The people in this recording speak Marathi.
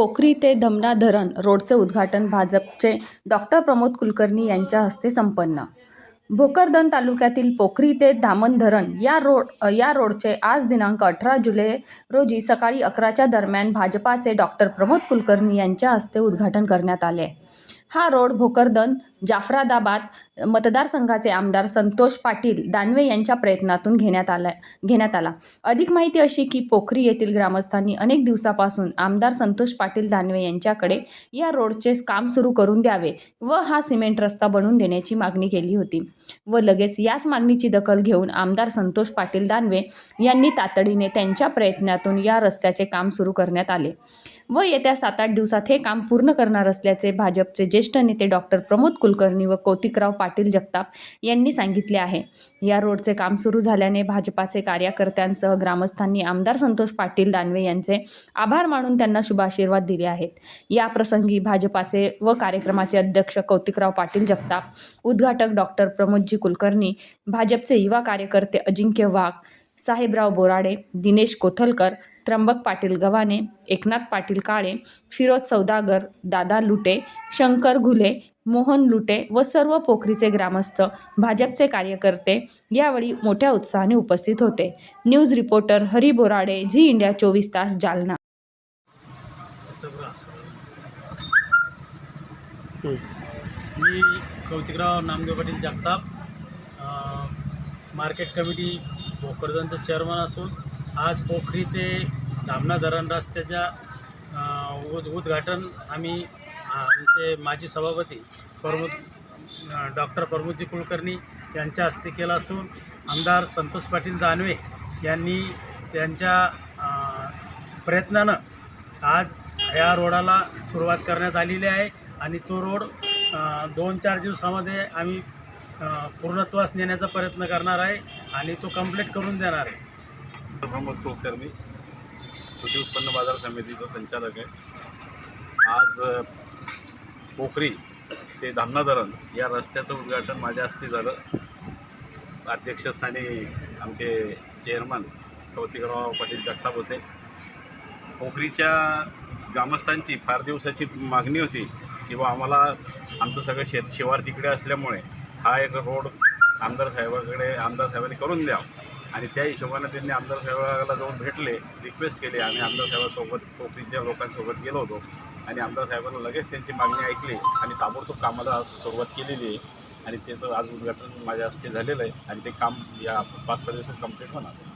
पोखरी ते धमना धरण रोडचे उद्घाटन भाजपचे डॉक्टर प्रमोद कुलकर्णी यांच्या हस्ते संपन्न. भोकरदन तालुक्यातील पोखरी ते धामण धरण या रोड या रोडचे आज दिनांक अठरा जुलै रोजी सकाळी अकराच्या दरम्यान भाजपाचे डॉक्टर प्रमोद कुलकर्णी यांच्या हस्ते उद्घाटन करण्यात आले. हा रोड भोकरदन जाफरादाबाद मतदारसंघाचे आमदार संतोष पाटील दानवे यांच्या प्रयत्नातून घेण्यात आला घेण्यात आला. अधिक माहिती अशी की पोखरी येथील ग्रामस्थांनी अनेक दिवसापासून आमदार संतोष पाटील दानवे यांच्याकडे या रोडचे काम सुरू करून द्यावे व हा सिमेंट रस्ता बनवून देण्याची मागणी केली होती व लगेच याच मागणीची दखल घेऊन आमदार संतोष पाटील दानवे यांनी तातडीने त्यांच्या प्रयत्नातून या रस्त्याचे काम सुरू करण्यात आले. व येत्या सात आठ दिवसात हे काम पूर्ण करणार असल्याचे भाजपचे ज्येष्ठ नेते डॉक्टर प्रमोद कुलकर्णी व कौतिकराव पाटील जगताप यांनी सांगितले आहे. या रोडचे काम सुरू झाल्याने भाजपाचे कार्यकर्त्यांसह ग्रामस्थांनी आमदार संतोष पाटील दानवे यांचे आभार मानून त्यांना शुभाशीर्वाद दिले आहेत. या प्रसंगी भाजपाचे व कार्यक्रमाचे अध्यक्ष कौतिकराव पाटील जगताप उद्घाटक डॉक्टर प्रमोदजी कुलकर्णी भाजपचे युवा कार्यकर्ते अजिंक्य वाघ साहेबराव बोराडे दिनेश कोथलकर त्र्यंबक पाटील गव्हाणे एकनाथ पाटील काळे फिरोज सौदागर दादा लुटे शंकर घुले मोहन लुटे व सर्व पोखरीचे ग्रामस्थ भाजपचे कार्यकर्ते यावेळी मोठ्या उत्साहाने उपस्थित होते. News reporter Hari Borade Zee India चोवीस तास जालना. मी कौतिकराव नामदेव पाटील जगताप मार्केट कमिटी भोकरदनचं चेअरमन असून आज पोखरी ते धामणा धरण रस्त्याच्या उद उद्घाटन आम्ही आमचे माजी सभापती प्रमोद डॉक्टर प्रमोदजी कुलकर्णी यांच्या हस्ते केला असून आमदार संतोष पाटील दानवे यांनी त्यांच्या प्रयत्नानं आज या रोडाला सुरुवात करण्यात आलेली आहे आणि तो रोड दोन चार दिवसामध्ये आम्ही पूर्णत्वास नेण्याचा प्रयत्न करणार आहे आणि तो कंप्लीट करून देणार आहे. मोहम्मद कुलकर्णी कृषी उत्पन्न बाजार समितीचा संचालक आहे. आज पोखरी ते धामणा धरण या रस्त्याचं उद्घाटन माझ्या हस्ते झालं. अध्यक्षस्थानी आमचे चेअरमन कौतिकराव पाटील जगताप होते. पोखरीच्या ग्रामस्थांची फार दिवसाची मागणी होती की बा आम्हाला आमचं सगळं शेत शिवार तिकडे असल्यामुळे हा एक रोड आमदार साहेबाकडे आमदार साहेबांनी करून द्यावा. आणि त्या हिशोबाने त्यांनी आमदार साहेबाला जाऊन भेटले रिक्वेस्ट केली. आम्ही आमदार साहेबासोबत पोखरीच्या लोकांसोबत गेलो होतो. आणि आमदार साहेबांना लगेच त्यांची मागणी ऐकली आणि ताबडतोब कामाला सुरुवात केलेली आहे. आणि त्याचं आज उद्घाटन माझ्या हस्ते झालेलं आहे. आणि ते काम या पाच सहा दिवसात कंप्लीट होणार.